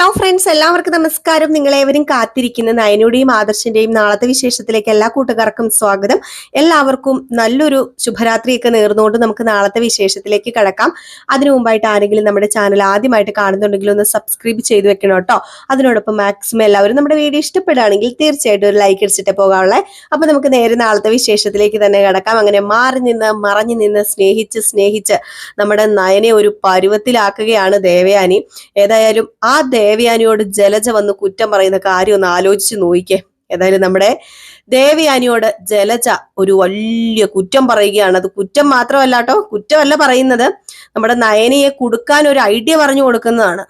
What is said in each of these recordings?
Hello friends എല്ലാവർക്കും നമസ്കാരം. നിങ്ങളേവരും കാത്തിരിക്കുന്ന നയനയുടെയും ആദർശിന്റെയും നാളത്തെ വിശേഷത്തിലേക്ക് എല്ലാ കൂട്ടുകാർക്കും സ്വാഗതം. എല്ലാവർക്കും നല്ലൊരു ശുഭരാത്രിയൊക്കെ നേർന്നുകൊണ്ട് നമുക്ക് നാളത്തെ വിശേഷത്തിലേക്ക് കടക്കാം. അതിനു മുമ്പായിട്ട് ആരെങ്കിലും നമ്മുടെ ചാനൽ ആദ്യമായിട്ട് കാണുന്നുണ്ടെങ്കിൽ ഒന്ന് സബ്സ്ക്രൈബ് ചെയ്ത് വെക്കണം കേട്ടോ. അതിനോടൊപ്പം മാക്സിമം എല്ലാവരും നമ്മുടെ വീഡിയോ ഇഷ്ടപ്പെടുകയാണെങ്കിൽ തീർച്ചയായിട്ടും ഒരു ലൈക്ക് അടിച്ചിട്ട് പോകാനുള്ളത് അപ്പൊ നമുക്ക് നേരെ നാളത്തെ വിശേഷത്തിലേക്ക് തന്നെ കടക്കാം. അങ്ങനെ മാറി നിന്ന് മറഞ്ഞു നിന്ന് സ്നേഹിച്ച് സ്നേഹിച്ച് നമ്മുടെ നയനെ ഒരു പരുവത്തിലാക്കുകയാണ് ദേവയാനി. ഏതായാലും ആ ദേവയാനിയോട് ജലജ വന്ന് കുറ്റം പറയുന്ന കാര്യം ഒന്ന് ആലോചിച്ച് നോക്കിക്കേ. ഏതായാലും നമ്മുടെ ദേവയാനിയോട് ജലജ ഒരു വലിയ കുറ്റം പറയുകയാണ്. അത് കുറ്റം മാത്രമല്ല കേട്ടോ കുറ്റമല്ല പറയുന്നത്. നമ്മുടെ നയനയെ കൊടുക്കാൻ ഒരു ഐഡിയ പറഞ്ഞു കൊടുക്കുന്നതാണ്.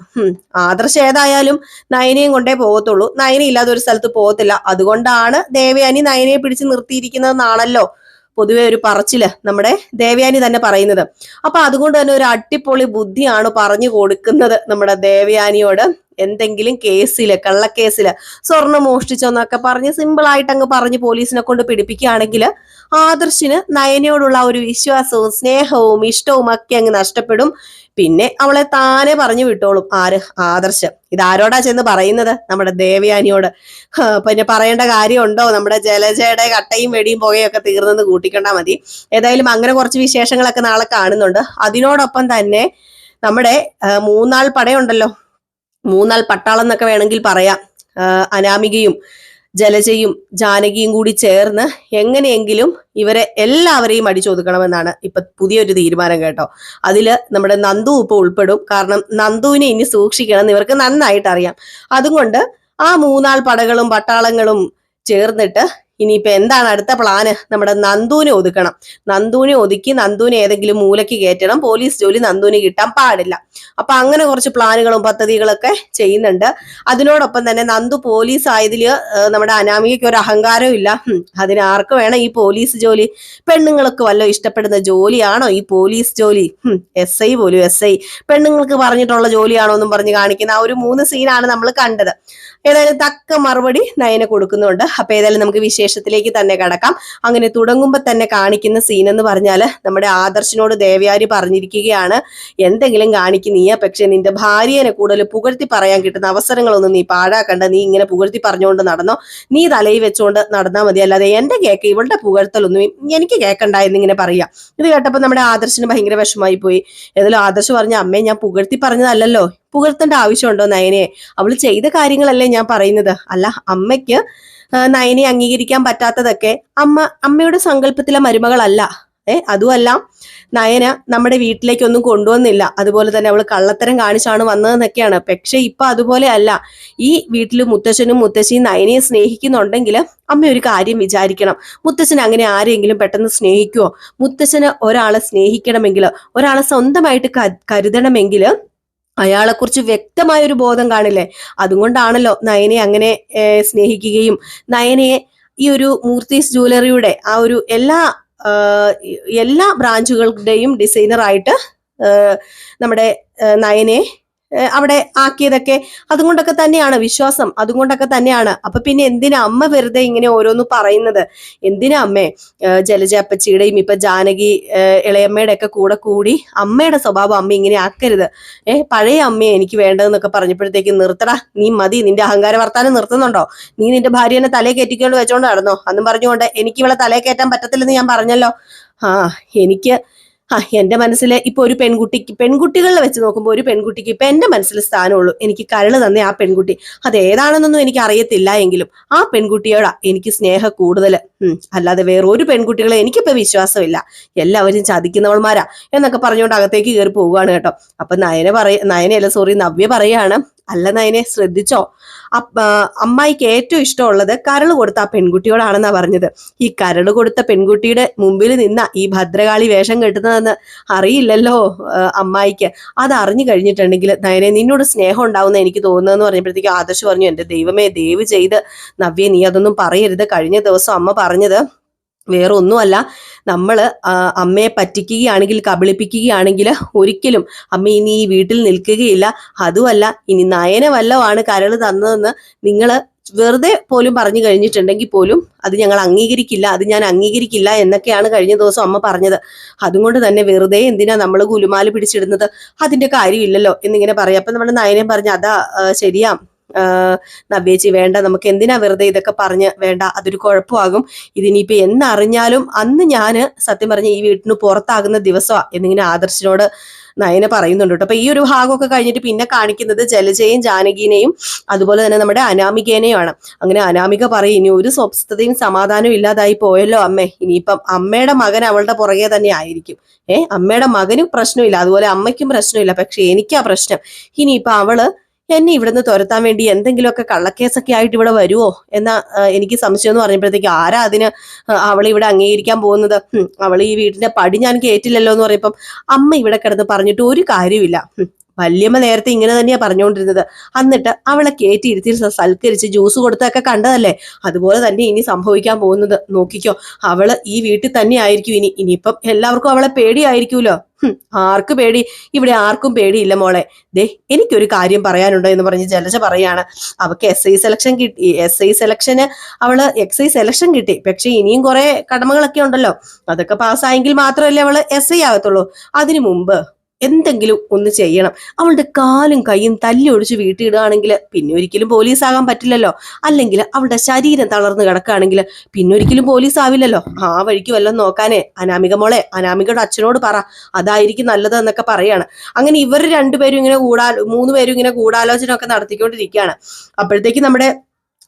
ആദർശ് ഏതായാലും നയനയും കൊണ്ടേ പോകത്തുള്ളൂ. നയന ഇല്ലാതെ ഒരു സ്ഥലത്ത് പോകത്തില്ല. അതുകൊണ്ടാണ് ദേവയാനി നയനയെ പിടിച്ച് നിർത്തിയിരിക്കുന്നതെന്നാണല്ലോ പൊതുവെ ഒരു പറച്ചിൽ നമ്മുടെ ദേവയാനി തന്നെ പറയുന്നത്. അപ്പൊ അതുകൊണ്ട് തന്നെ ഒരു അട്ടിപ്പൊളി ബുദ്ധിയാണ് പറഞ്ഞു കൊടുക്കുന്നത് നമ്മുടെ ദേവയാനിയോട്. എന്തെങ്കിലും കേസിൽ കള്ളക്കേസിൽ സ്വർണം മോഷ്ടിച്ചോന്നൊക്കെ പറഞ്ഞ് സിമ്പിൾ ആയിട്ട് അങ്ങ് പറഞ്ഞ് പോലീസിനെ കൊണ്ട് പിടിപ്പിക്കുകയാണെങ്കിൽ ആദർശിന് നയനയോടുള്ള ഒരു വിശ്വാസവും സ്നേഹവും ഇഷ്ടവും ഒക്കെ അങ്ങ് നഷ്ടപ്പെടും. പിന്നെ അവളെ താനെ പറഞ്ഞു വിട്ടോളും. ആര്? ആദർശ്. ഇതാരോടാ ചെന്ന് പറയുന്നത്? നമ്മുടെ ദേവയാനിയോട്. പിന്നെ പറയേണ്ട കാര്യമുണ്ടോ? നമ്മുടെ ജലജയുടെ കട്ടയും വെടിയും പുകയൊക്കെ തീർന്നെന്ന് കൂട്ടിക്കണ്ടാ മതി. ഏതായാലും അങ്ങനെ കുറച്ച് വിശേഷങ്ങളൊക്കെ നാളെ കാണുന്നുണ്ട്. അതിനോടൊപ്പം തന്നെ നമ്മുടെ മൂന്നാൾ പടയുണ്ടല്ലോ. മൂന്നാൾ പട്ടാളം എന്നൊക്കെ വേണമെങ്കിൽ പറയാം. അനാമികയും ജലജയും ജാനകിയും കൂടി ചേർന്ന് എങ്ങനെയെങ്കിലും ഇവരെ എല്ലാവരെയും അടിച്ചൊതുക്കണമെന്നാണ് ഇപ്പൊ പുതിയൊരു തീരുമാനം കേട്ടോ. അതിൽ നമ്മുടെ നന്ദു ഇപ്പൊ ഉൾപ്പെടും. കാരണം നന്ദുവിനെ ഇനി സൂക്ഷിക്കണം എന്ന് ഇവർക്ക് നന്നായിട്ട് അറിയാം അതുകൊണ്ട് ആ മൂന്നാൾ പടകളും പട്ടാളങ്ങളും ചേർന്നിട്ട് ഇനിയിപ്പോ എന്താണ് അടുത്ത പ്ലാന് നമ്മുടെ നന്ദുവിനെ ഒതുക്കണം. നന്ദുവിനെ ഒതുക്കി നന്ദുവിനെ ഏതെങ്കിലും മൂലയ്ക്ക് കയറ്റണം. പോലീസ് ജോലി നന്ദുവിന് കിട്ടാൻ പാടില്ല. അപ്പൊ അങ്ങനെ കുറച്ച് പ്ലാനുകളും പദ്ധതികളൊക്കെ ചെയ്യുന്നുണ്ട്. അതിനോടൊപ്പം തന്നെ നന്ദു പോലീസ് ആയതിൽ നമ്മുടെ അനാമികയ്ക്ക് ഒരു അഹങ്കാരവും ഇല്ല. അതിന് ആർക്ക് വേണം ഈ പോലീസ് ജോലി? പെണ്ണുങ്ങൾക്ക് വല്ല ഇഷ്ടപ്പെടുന്ന ജോലിയാണോ ഈ പോലീസ് ജോലി? എസ് ഐ പോലും എസ് ഐ. പെണ്ണുങ്ങൾക്ക് പറഞ്ഞിട്ടുള്ള ജോലിയാണോ എന്നും പറഞ്ഞ് കാണിക്കുന്ന ആ ഒരു മൂന്ന് സീനാണ് നമ്മൾ കണ്ടത്. ഏതായാലും തക്ക മറുപടി നയന കൊടുക്കുന്നുണ്ട്. അപ്പൊ ഏതായാലും നമുക്ക് വിശേഷത്തിലേക്ക് തന്നെ കടക്കാം. അങ്ങനെ തുടങ്ങുമ്പോൾ തന്നെ കാണിക്കുന്ന സീൻ എന്ന് പറഞ്ഞാൽ നമ്മുടെ ആദർശിനോട് ദേവയാരി പറഞ്ഞിരിക്കുകയാണ്. എന്തെങ്കിലും കാണിക്കും നീയ പക്ഷെ നിന്റെ ഭാര്യനെ കൂടുതൽ പുകഴ്ത്തി പറയാൻ കിട്ടുന്ന അവസരങ്ങളൊന്നും നീ പാഴാക്കണ്ട. നീ ഇങ്ങനെ പുകഴ്ത്തി പറഞ്ഞുകൊണ്ട് നടന്നോ? നീ തലയിൽ വെച്ചുകൊണ്ട് നടന്നാൽ മതി. അല്ലാതെ എന്റെ കേക്ക് ഇവളുടെ പുകഴ്ത്തലൊന്നും എനിക്ക് കേൾക്കണ്ട എന്നിങ്ങനെ പറയാം. ഇത് കേട്ടപ്പോൾ നമ്മുടെ ആദർശിന് ഭയങ്കര വിഷമായി പോയി. ഏതായാലും ആദർശ് പറഞ്ഞ അമ്മയെ ഞാൻ പുകഴ്ത്തി പറഞ്ഞതല്ലല്ലോ. പുകഴ്ത്തേണ്ട ആവശ്യമുണ്ടോ നയനെ അവൾ ചെയ്ത കാര്യങ്ങളല്ലേ ഞാൻ പറയുന്നത്. അല്ല അമ്മയ്ക്ക് നയനെ അംഗീകരിക്കാൻ പറ്റാത്തതൊക്കെ അമ്മ അമ്മയുടെ സങ്കല്പത്തിലെ മരുമകളല്ല. ഏ അതുമല്ല നയന നമ്മുടെ വീട്ടിലേക്കൊന്നും കൊണ്ടുവന്നില്ല. അതുപോലെ തന്നെ അവൾ കള്ളത്തരം കാണിച്ചാണ് വന്നതെന്നൊക്കെയാണ്. പക്ഷെ ഇപ്പൊ അതുപോലെ അല്ല. ഈ വീട്ടിൽ മുത്തശ്ശനും മുത്തശ്ശിയും നയനയെ സ്നേഹിക്കുന്നുണ്ടെങ്കിൽ അമ്മ ഒരു കാര്യം വിചാരിക്കണം. മുത്തശ്ശൻ അങ്ങനെ ആരെങ്കിലും പെട്ടെന്ന് സ്നേഹിക്കുവോ? മുത്തശ്ശന് ഒരാളെ സ്നേഹിക്കണമെങ്കിൽ ഒരാളെ സ്വന്തമായിട്ട് കരുതണമെങ്കിൽ അയാളെക്കുറിച്ച് വ്യക്തമായ ഒരു ബോധം കാണില്ലേ? അതുകൊണ്ടാണല്ലോ നയനെ അങ്ങനെ സ്നേഹിക്കുകയും നയനയെ ഈ ഒരു മൂർത്തീസ് ജ്വല്ലറിയുടെ ആ ഒരു എല്ലാ എല്ലാ ബ്രാഞ്ചുകളുടെയും ഡിസൈനറായിട്ട് നമ്മുടെ നയനെ അവിടെ ആക്കിയതൊക്കെ. അതുകൊണ്ടൊക്കെ തന്നെയാണ് വിശ്വാസം. അതുകൊണ്ടൊക്കെ തന്നെയാണ്. അപ്പൊ പിന്നെ എന്തിനാ അമ്മ വെറുതെ ഇങ്ങനെ ഓരോന്ന് പറയുന്നത്? എന്തിനാ അമ്മേ? ജലജ അപ്പച്ചിയുടെയും ഇപ്പൊ ജാനകി ഇളയമ്മയുടെ ഒക്കെ കൂടെ കൂടി അമ്മയുടെ സ്വഭാവം അമ്മ ഇങ്ങനെ ആക്കരുത്. ഏ പഴയ അമ്മയെ എനിക്ക് വേണ്ടതെന്നൊക്കെ പറഞ്ഞപ്പോഴത്തേക്ക് നിർത്തടാ. നീ മതി. നിന്റെ അഹങ്കാര വർത്താനം നിർത്തുന്നുണ്ടോ? നീ നിന്റെ ഭാര്യനെ തലേ കയറ്റിക്കൊണ്ട് വെച്ചോണ്ട് നടന്നോ? അന്നും പറഞ്ഞുകൊണ്ട് എനിക്ക് ഇവളെ തലേ കയറ്റാൻ പറ്റത്തില്ലെന്ന് ഞാൻ പറഞ്ഞല്ലോ. ആ എനിക്ക് ആ എന്റെ മനസ്സിൽ ഇപ്പൊ ഒരു പെൺകുട്ടിക്ക് പെൺകുട്ടികളിൽ വെച്ച് നോക്കുമ്പോൾ ഒരു പെൺകുട്ടിക്ക് ഇപ്പൊ എന്റെ മനസ്സിൽ സ്ഥാനമുള്ളൂ. എനിക്ക് കരൾ തന്നെ ആ പെൺകുട്ടി. അത് ഏതാണെന്നൊന്നും എനിക്ക് അറിയത്തില്ല എങ്കിലും ആ പെൺകുട്ടിയോടാ എനിക്ക് സ്നേഹ കൂടുതൽ അല്ലാതെ വേറൊരു പെൺകുട്ടികളെ എനിക്കിപ്പോ വിശ്വാസമില്ല. എല്ലാവരും ചതിക്കുന്നവന്മാരാ എന്നൊക്കെ പറഞ്ഞുകൊണ്ട് അകത്തേക്ക് കയറി പോവുകയാണ് കേട്ടോ. അപ്പൊ നയന പറയ നയനയല്ല സോറി നവ്യ പറയാണ് അല്ല നയനെ ശ്രദ്ധിച്ചോ? അമ്മായിക്ക് ഏറ്റവും ഇഷ്ടമുള്ളത് കരൾ കൊടുത്ത ആ പെൺകുട്ടിയോടാണെന്നാ പറഞ്ഞത്. ഈ കരൾ കൊടുത്ത പെൺകുട്ടിയുടെ മുമ്പിൽ നിന്ന ഈ ഭദ്രകാളി വേഷം കെട്ടുന്നതെന്ന് അറിയില്ലല്ലോ അമ്മായിക്ക്. അത് അറിഞ്ഞു കഴിഞ്ഞിട്ടുണ്ടെങ്കിൽ നയനെ നിന്നോട് സ്നേഹം ഉണ്ടാവുന്ന എനിക്ക് തോന്നുന്നതെന്ന് പറഞ്ഞപ്പോഴത്തേക്ക് ആദർശ് പറഞ്ഞു എന്റെ ദൈവമേ ദയവ് ചെയ്ത് നവ്യ നീ അതൊന്നും പറയരുത്. കഴിഞ്ഞ ദിവസം അമ്മ പറഞ്ഞത് വേറെ ഒന്നുമല്ല നമ്മൾ അമ്മയെ പറ്റിക്കുകയാണെങ്കിൽ കബളിപ്പിക്കുകയാണെങ്കിൽ ഒരിക്കലും അമ്മ ഇനി ഈ വീട്ടിൽ നിൽക്കുകയില്ല. അതുമല്ല ഇനി നയന വല്ലവാണ് കരൾ തന്നതെന്ന് നിങ്ങൾ വെറുതെ പോലും പറഞ്ഞു കഴിഞ്ഞിട്ടുണ്ടെങ്കിൽ പോലും അത് ഞങ്ങൾ അംഗീകരിക്കില്ല അത് ഞാൻ അംഗീകരിക്കില്ല എന്നൊക്കെയാണ് കഴിഞ്ഞ ദിവസം അമ്മ പറഞ്ഞത്. അതുകൊണ്ട് തന്നെ വെറുതെ എന്തിനാ നമ്മൾ ഗുലുമാൽ പിടിച്ചിടുന്നത്? അതിന്റെ കാര്യമില്ലല്ലോ എന്നിങ്ങനെ പറയാം. അപ്പൊ നമ്മുടെ നയനം പറഞ്ഞു അതാ ശരിയാ നവ്യേച്ചി വേണ്ട നമുക്ക് എന്തിനാ വെറുതെ ഇതൊക്കെ പറഞ്ഞ് വേണ്ട അതൊരു കുഴപ്പമാകും. ഇതിനിപ്പോ എന്നറിഞ്ഞാലും അന്ന് ഞാൻ സത്യം പറഞ്ഞ ഈ വീട്ടിന് പുറത്താകുന്ന ദിവസമാ എന്നിങ്ങനെ ആദർശിനോട് നയന പറയുന്നുണ്ട് കേട്ടോ. അപ്പൊ ഈ ഒരു ഭാഗമൊക്കെ കഴിഞ്ഞിട്ട് പിന്നെ കാണിക്കുന്നത് ജലജയും ജാനകീനെയും അതുപോലെ തന്നെ നമ്മുടെ അനാമികേനെയുമാണ്. അങ്ങനെ അനാമിക പറയും ഇനി ഒരു സ്വസ്ഥതയും സമാധാനവും ഇല്ലാതായി പോയല്ലോ അമ്മേ. ഇനിയിപ്പം അമ്മയുടെ മകൻ അവളുടെ പുറകെ തന്നെ ആയിരിക്കും. ഏഹ് അമ്മയുടെ മകനും പ്രശ്നമില്ല. അതുപോലെ അമ്മയ്ക്കും പ്രശ്നമില്ല. പക്ഷെ എനിക്കാ പ്രശ്നം. ഇനിയിപ്പൊ അവൾ എന്നെ ഇവിടുന്ന് തുരത്താൻ വേണ്ടി എന്തെങ്കിലുമൊക്കെ കള്ളക്കേസൊക്കെ ആയിട്ട് ഇവിടെ വരുമോ എന്ന എനിക്ക് സംശയം എന്ന് പറഞ്ഞപ്പോഴത്തേക്ക് ആരാ അതിന് അവൾ ഇവിടെ അംഗീകരിക്കാൻ പോകുന്നത്? അവൾ ഈ വീടിന്റെ പടി ഞാൻ കേറ്റില്ലല്ലോ എന്ന് പറയുമ്പം അമ്മ ഇവിടെ കിടന്ന് പറഞ്ഞിട്ട് ഒരു കാര്യമില്ല വല്യമ്മ നേരത്തെ ഇങ്ങനെ തന്നെയാ പറഞ്ഞുകൊണ്ടിരുന്നത് എന്നിട്ട് അവളെ കയറ്റി ഇരുത്തി സൽക്കരിച്ച് ജ്യൂസ് കൊടുത്തൊക്കെ കണ്ടതല്ലേ? അതുപോലെ തന്നെ ഇനി സംഭവിക്കാൻ പോകുന്നത്. നോക്കിക്കോ അവൾ ഈ വീട്ടിൽ തന്നെ ആയിരിക്കും ഇനി. ഇനിയിപ്പം എല്ലാവർക്കും അവളെ പേടിയായിരിക്കുമല്ലോ ആർക്ക് പേടി? ഇവിടെ ആർക്കും പേടിയില്ല മോളെ. ദേ എനിക്കൊരു കാര്യം പറയാനുണ്ടോ എന്ന് പറഞ്ഞ് ജലജ പറയാണ്. അവക്ക് എസ് ഐ സെലക്ഷൻ കിട്ടി എസ് ഐ സെലക്ഷന് അവൾ എക്സ് ഐ സെലക്ഷൻ കിട്ടി. പക്ഷെ ഇനിയും കുറെ കടമകളൊക്കെ ഉണ്ടല്ലോ. അതൊക്കെ പാസ്സായെങ്കിൽ മാത്രമല്ലേ അവൾ എസ് ഐ ആകത്തുള്ളൂ. അതിനു മുമ്പ് എന്തെങ്കിലും ഒന്ന് ചെയ്യണം. അവളുടെ കാലും കൈയും തല്ലി ഒടിച്ച് വീട്ടിയിടുകയാണെങ്കിൽ പിന്നെ ഒരിക്കലും പോലീസ് ആകാൻ പറ്റില്ലല്ലോ. അല്ലെങ്കിൽ അവളുടെ ശരീരം തളർന്ന് കിടക്കുകയാണെങ്കിൽ പിന്നെ ഒരിക്കലും പോലീസ് ആവില്ലല്ലോ. ആ വഴിക്ക് വല്ലതും നോക്കാനേ. അനാമിക മോളെ അനാമികയുടെ അച്ഛനോട് പറ. അതായിരിക്കും നല്ലത് എന്നൊക്കെ പറയാണ്. അങ്ങനെ ഇവർ രണ്ടുപേരും ഇങ്ങനെ കൂടാ മൂന്ന് പേരും ഇങ്ങനെ ഗൂഢാലോചന ഒക്കെ നടത്തിക്കൊണ്ടിരിക്കുകയാണ്. അപ്പോഴത്തേക്ക് നമ്മുടെ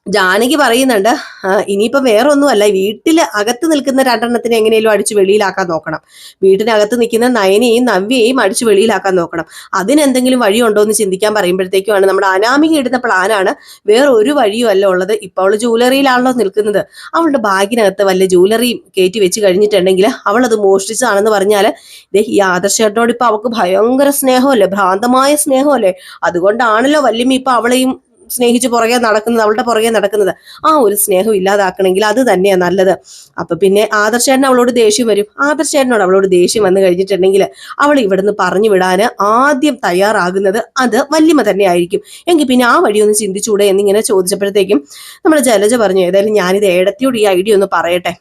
ജാനകി പറയുന്നുണ്ട് "ആ, ഇനിയിപ്പോ വേറെ ഒന്നുമല്ല വീട്ടിൽ അകത്ത് നിൽക്കുന്ന രണ്ടെണ്ണത്തിനെ എങ്ങനെയും അടിച്ചു വെളിയിലാക്കാൻ നോക്കണം. വീട്ടിനകത്ത് നിൽക്കുന്ന നയനെയും നവ്യയെയും അടിച്ചു വെളിയിലാക്കാൻ നോക്കണം. അതിനെന്തെങ്കിലും വഴിയുണ്ടോ എന്ന് ചിന്തിക്കാൻ പറയുമ്പോഴത്തേക്കുമാണ് നമ്മുടെ അനാമിക ഇടുന്ന പ്ലാനാണ് വേറെ ഒരു വഴിയും അല്ല ഉള്ളത്. ഇപ്പോൾ അവൾ ജൂവലറിയിലാണല്ലോ നിൽക്കുന്നത്. അവളുടെ ബാഗിനകത്ത് വല്ല ജൂവലറിയും കയറ്റി വെച്ച് കഴിഞ്ഞിട്ടുണ്ടെങ്കിൽ അവൾ അത് മോഷ്ടിച്ചതാണെന്ന് പറഞ്ഞാൽ ഈ ആദർശേട്ടനോട് ഇപ്പൊ അവൾക്ക് ഭയങ്കര സ്നേഹമല്ലേ? ഭ്രാന്തമായ സ്നേഹമല്ലേ? അതുകൊണ്ടാണല്ലോ വല്യമ്മ ഇപ്പൊ അവളെയും സ്നേഹിച്ച് പുറകെ നടക്കുന്നത് അവളുടെ പുറകെ നടക്കുന്നത്. ആ ഒരു സ്നേഹം ഇല്ലാതാക്കണമെങ്കിൽ അത് തന്നെയാണ് നല്ലത്. അപ്പൊ പിന്നെ ആദർശേട്ടൻ അവളോട് ദേഷ്യം വരും. ആദർശേട്ടനോട് അവളോട് ദേഷ്യം വന്നു കഴിഞ്ഞിട്ടുണ്ടെങ്കിൽ അവൾ ഇവിടുന്ന് പറഞ്ഞു വിടാൻ ആദ്യം തയ്യാറാകുന്നത് അത് വല്യമ്മ തന്നെ ആയിരിക്കും എങ്കിൽ പിന്നെ ആ വഴി ഒന്ന് ചിന്തിച്ചൂടെ എന്നിങ്ങനെ ചോദിച്ചപ്പോഴത്തേക്കും നമ്മുടെ ജലജ പറഞ്ഞു ഏതായാലും ഞാനിത് ഏടത്തിയോട് ഈ ഐഡിയ ഒന്ന് പറയട്ടെ.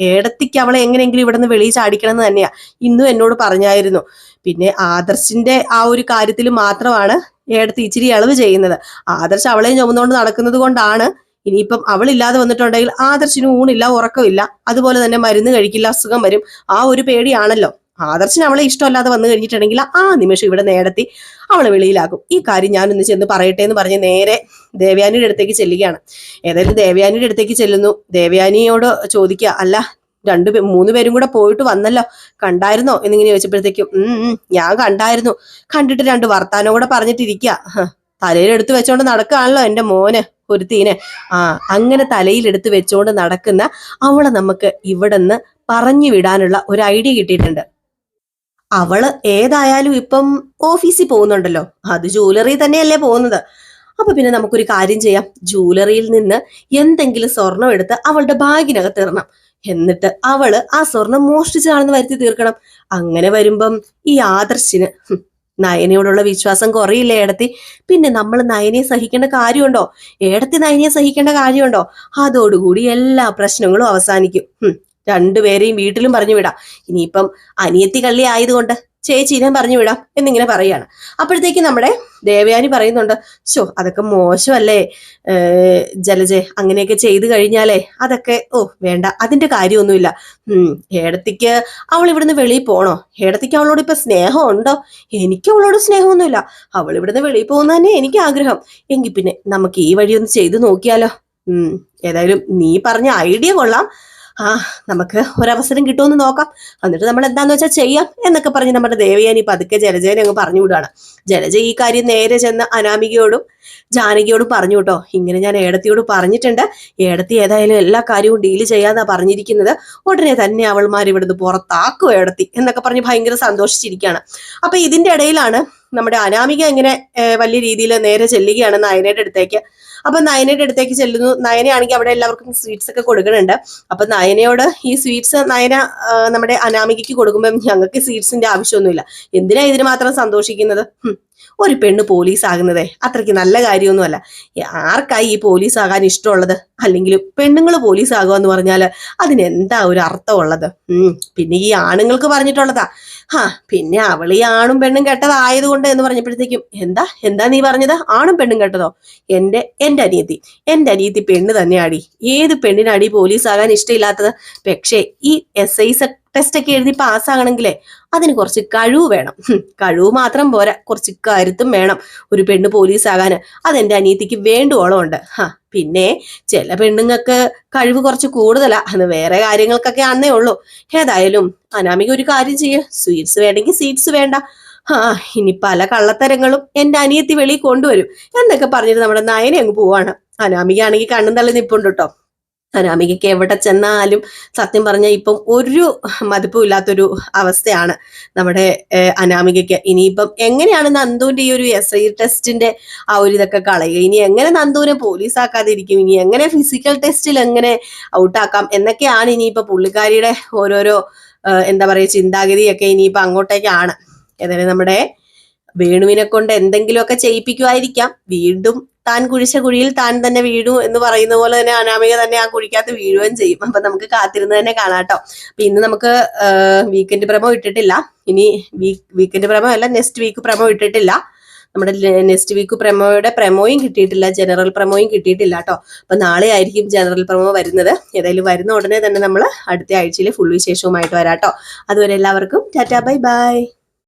ഏടത്തിക്ക് അവളെ എങ്ങനെയെങ്കിലും ഇവിടുന്ന് വെളിയിൽ ചാടിക്കണം എന്ന് തന്നെയാ. ഇന്നും എന്നോട് പറഞ്ഞായിരുന്നു. പിന്നെ ആദർശിന്റെ ആ ഒരു കാര്യത്തിൽ മാത്രമാണ് ഏടത്തി ഇച്ചിരി അളവ് ചെയ്യുന്നത്. ആദർശ് അവളെയും ചുമന്നുകൊണ്ട് നടക്കുന്നത് കൊണ്ടാണ്. ഇനിയിപ്പം അവളില്ലാതെ വന്നിട്ടുണ്ടെങ്കിൽ ആദർശിന് ഊണില്ല ഉറക്കമില്ല. അതുപോലെ തന്നെ മരുന്ന് കഴിക്കില്ല അസുഖം വരും. ആ ഒരു പേടിയാണല്ലോ. ആദർശിന് അവളെ ഇഷ്ടമല്ലാതെ വന്നു കഴിഞ്ഞിട്ടുണ്ടെങ്കിൽ ആ നിമിഷം ഇവിടെ നേടത്തി അവളെ വെളിയിലാക്കും. ഈ കാര്യം ഞാനൊന്ന് ചെന്ന് പറയട്ടെ എന്ന് പറഞ്ഞ് നേരെ ദേവയാനിയുടെ അടുത്തേക്ക് ചെല്ലുകയാണ്. ഏതായാലും ദേവയാനിയുടെ അടുത്തേക്ക് ചെല്ലുന്നു. ദേവയാനിയോട് ചോദിക്കുക അല്ല രണ്ടു മൂന്ന് പേരും കൂടെ പോയിട്ട് വന്നല്ലോ. കണ്ടായിരുന്നോ? എന്നിങ്ങനെ ചോദിച്ചപ്പോഴത്തേക്കും ഉം ഞാൻ കണ്ടായിരുന്നു. കണ്ടിട്ട് രണ്ട് വർത്താനം കൂടെ പറഞ്ഞിട്ടിരിക്കുക തലയിലെടുത്ത് വെച്ചോണ്ട് നടക്കുകയാണല്ലോ എന്റെ മോന് ഒരുത്തീനെ. ആ അങ്ങനെ തലയിലെടുത്ത് വെച്ചോണ്ട് നടക്കുന്ന അവളെ നമുക്ക് ഇവിടെ നിന്ന് പറഞ്ഞു വിടാനുള്ള ഒരു ഐഡിയ കിട്ടിയിട്ടുണ്ട്. അവൾ ഏതായാലും ഇപ്പം ഓഫീസിൽ പോകുന്നുണ്ടല്ലോ. അത് ജൂവലറി തന്നെയല്ലേ പോകുന്നത്. അപ്പൊ പിന്നെ നമുക്കൊരു കാര്യം ചെയ്യാം. ജൂവലറിയിൽ നിന്ന് എന്തെങ്കിലും സ്വർണം എടുത്ത് അവളുടെ ബാഗിനകത്ത് ഇടണം. എന്നിട്ട് അവൾ ആ സ്വർണം മോഷ്ടിച്ചതാണെന്ന് വരുത്തി തീർക്കണം. അങ്ങനെ വരുമ്പം ഈ ആദർശിന് നയനയോടുള്ള വിശ്വാസം കുറയില്ല ഏടത്തി? പിന്നെ നമ്മൾ നയനയെ സഹിക്കേണ്ട കാര്യമുണ്ടോ? ഏടത്തി നയനയെ സഹിക്കേണ്ട കാര്യമുണ്ടോ? അതോടുകൂടി എല്ലാ പ്രശ്നങ്ങളും അവസാനിക്കും. രണ്ടുപേരെയും വീട്ടിലും പറഞ്ഞു വിടാം. ഇനിയിപ്പം അനിയത്തി കള്ളി ആയതുകൊണ്ട് ചേച്ചീനെ പറഞ്ഞു വിടാം എന്നിങ്ങനെ പറയാണ് അപ്പോഴത്തേക്ക് നമ്മുടെ ദേവയാനി പറയുന്നുണ്ട് ശോ അതൊക്കെ മോശമല്ലേ? ജലജെ അങ്ങനെയൊക്കെ ചെയ്തു കഴിഞ്ഞാലേ അതൊക്കെ ഓ വേണ്ട അതിന്റെ കാര്യമൊന്നുമില്ല. ഉം ഏടത്തിക്ക് അവൾ ഇവിടുന്ന് വെളിയിൽ പോണോ? ഏടത്തിക്ക് അവളോട് ഇപ്പൊ സ്നേഹം ഉണ്ടോ? എനിക്ക് അവളോട് സ്നേഹമൊന്നുമില്ല. അവൾ ഇവിടുന്ന് വെളിയിൽ പോകുന്ന തന്നെ എനിക്ക് ആഗ്രഹം. എങ്കിൽ പിന്നെ നമുക്ക് ഈ വഴി ഒന്ന് ചെയ്തു നോക്കിയാലോ. ഉം ഏതായാലും നീ പറഞ്ഞ ഐഡിയ കൊള്ളാം. ആ നമുക്ക് ഒരവസരം കിട്ടുമെന്ന് നോക്കാം. എന്നിട്ട് നമ്മൾ എന്താന്ന് വെച്ചാൽ ചെയ്യാം എന്നൊക്കെ പറഞ്ഞ് നമ്മുടെ ദേവയാനി പതുക്കെ ജലജയനെ അങ്ങ് പറഞ്ഞു വിടുകയാണ് ജലജ ഈ കാര്യം നേരെ ചെന്ന് അനാമികയോടും ജാനകിയോടും പറഞ്ഞു കേട്ടോ. ഇങ്ങനെ ഞാൻ ഏടത്തിയോട് പറഞ്ഞിട്ടുണ്ട്. ഏടത്തി ഏതായാലും എല്ലാ കാര്യവും ഡീൽ ചെയ്യാന്നാ പറഞ്ഞിരിക്കുന്നത്. ഉടനെ തന്നെ അവൾമാർ ഇവിടുന്ന് പുറത്താക്കും ഏടത്തി എന്നൊക്കെ പറഞ്ഞ് ഭയങ്കര സന്തോഷിച്ചിരിക്കുകയാണ്. അപ്പൊ ഇതിന്റെ ഇടയിലാണ് നമ്മുടെ അനാമിക ഇങ്ങനെ വലിയ രീതിയിൽ നേരെ ചെല്ലുകയാണ് നയനയുടെ അടുത്തേക്ക്. അപ്പൊ നയനയുടെ അടുത്തേക്ക് ചെല്ലുന്നു. നയനയാണെങ്കിൽ അവിടെ എല്ലാവർക്കും സ്വീറ്റ്സ് ഒക്കെ കൊടുക്കുന്നുണ്ട്. അപ്പൊ നയനയോട് ഈ സ്വീറ്റ്സ് നയന നമ്മുടെ അനാമികയ്ക്ക് കൊടുക്കുമ്പോൾ ഞങ്ങൾക്ക് സ്വീറ്റ്സിന്റെ ആവശ്യമൊന്നുമില്ല. എന്തിനാ ഇതിന് മാത്രം സന്തോഷിക്കുന്നത്? ഒരു പെണ്ണ് പോലീസ് ആകുന്നതേ അത്രയ്ക്ക് നല്ല കാര്യമൊന്നുമല്ല. ആർക്കായി ഈ പോലീസ് ആകാൻ ഇഷ്ടമുള്ളത്? അല്ലെങ്കിൽ പെണ്ണുങ്ങൾ പോലീസ് ആകുക എന്ന് പറഞ്ഞാൽ അതിന് എന്താ ഒരു അർത്ഥമുള്ളത് ഉം. പിന്നെ ഈ ആണുങ്ങൾക്ക് പറഞ്ഞിട്ടുള്ളതാ. ഹാ പിന്നെ അവൾ ഈ ആണും പെണ്ണും കെട്ടതായതുകൊണ്ട് എന്ന് പറഞ്ഞപ്പോഴത്തേക്കും എന്താ? എന്താ നീ പറഞ്ഞത്? ആണും പെണ്ണും കെട്ടതോ? എന്റെ എന്റെ അനിയത്തി എന്റെ അനിയത്തി പെണ്ണ് തന്നെയാടി. ഏത് പെണ്ണിനാടി പോലീസ് ആകാൻ ഇഷ്ടമില്ലാത്തത്? പക്ഷേ ഈ എസ് ഐ ടെസ്റ്റ് ഒക്കെ എഴുതി പാസ്സാകണമെങ്കിലേ അതിന് കുറച്ച് കഴിവ് വേണം. കഴിവ് മാത്രം പോരാ. കുറച്ച് കരുത്തും വേണം. ഒരു പെണ്ണ് പോലീസ് ആകാൻ അതെന്റെ അനിയത്തിക്ക് വേണ്ടുവോളം ഉണ്ട് ഹാ പിന്നെ ചില പെണ്ണുങ്ങൾക്ക് കഴിവ് കുറച്ച് കൂടുതലാ. അത് വേറെ കാര്യങ്ങൾക്കൊക്കെ അന്നേ ഉള്ളൂ. ഏതായാലും അനാമിക ഒരു കാര്യം ചെയ്യ. സ്വീറ്റ്സ് വേണമെങ്കിൽ സ്വീറ്റ്സ് വേണ്ട. ആ ഇനി പല കള്ളത്തരങ്ങളും എന്റെ അനിയത്തി വെളിയിൽ കൊണ്ടുവരും. എന്നൊക്കെ പറഞ്ഞിട്ട് നമ്മുടെ നയനെ അങ്ങ് പോവാണ്. അനാമിക ആണെങ്കിൽ കണ്ണും തള്ളി നിപ്പുണ്ട് കേട്ടോ അനാമികയ്ക്ക് എവിടെ ചെന്നാലും സത്യം പറഞ്ഞാൽ ഇപ്പം ഒരു മതിപ്പും ഇല്ലാത്തൊരു അവസ്ഥയാണ് നമ്മുടെ അനാമികയ്ക്ക്. ഇനിയിപ്പം എങ്ങനെയാണ് നന്ദുവിന്റെ ഈ ഒരു എസ് ഐ ടെസ്റ്റിന്റെ ആ ഒരു ഇതൊക്കെ കളയുക? ഇനി എങ്ങനെ നന്ദുവിനെ പോലീസ് ആക്കാതിരിക്കും? ഇനി എങ്ങനെ ഫിസിക്കൽ ടെസ്റ്റിൽ എങ്ങനെ ഔട്ടാക്കാം എന്നൊക്കെയാണ് ഇനിയിപ്പോ പുള്ളിക്കാരിയുടെ ഓരോരോ എന്താ പറയുക ചിന്താഗതിയൊക്കെ ഇനിയിപ്പോ അങ്ങോട്ടേക്കാണ്. ഏതായാലും നമ്മുടെ വേണുവിനെ കൊണ്ട് എന്തെങ്കിലുമൊക്കെ ചെയ്യിപ്പിക്കുമായിരിക്കാം. വീണ്ടും താൻ കുഴിച്ച കുഴിയിൽ താൻ തന്നെ വീഴും എന്ന് പറയുന്ന പോലെ തന്നെ അനാമിക തന്നെ ആ കുഴിക്കകത്ത് വീഴുകയും ചെയ്യും. അപ്പൊ നമുക്ക് കാത്തിരുന്ന് തന്നെ കാണാം കേട്ടോ അപ്പൊ ഇന്ന് നമുക്ക് വീക്കെൻഡ് പ്രമോ ഇട്ടിട്ടില്ല. ഇനി വീക്കെൻഡ് പ്രമോ അല്ല നെക്സ്റ്റ് വീക്ക് പ്രമോ ഇട്ടിട്ടില്ല. നമ്മുടെ നെക്സ്റ്റ് വീക്ക് പ്രമോയുടെ പ്രമോയും കിട്ടിയിട്ടില്ല ജനറൽ പ്രമോയും കിട്ടിയിട്ടില്ല കേട്ടോ അപ്പൊ നാളെ ആയിരിക്കും ജനറൽ പ്രമോ വരുന്നത്. ഏതായാലും വരുന്ന ഉടനെ തന്നെ നമ്മൾ അടുത്ത ആഴ്ചയിൽ ഫുൾ വിശേഷവുമായിട്ട് വരാം കേട്ടോ അതുവരെ എല്ലാവർക്കും ടാറ്റാ ബൈ ബൈ.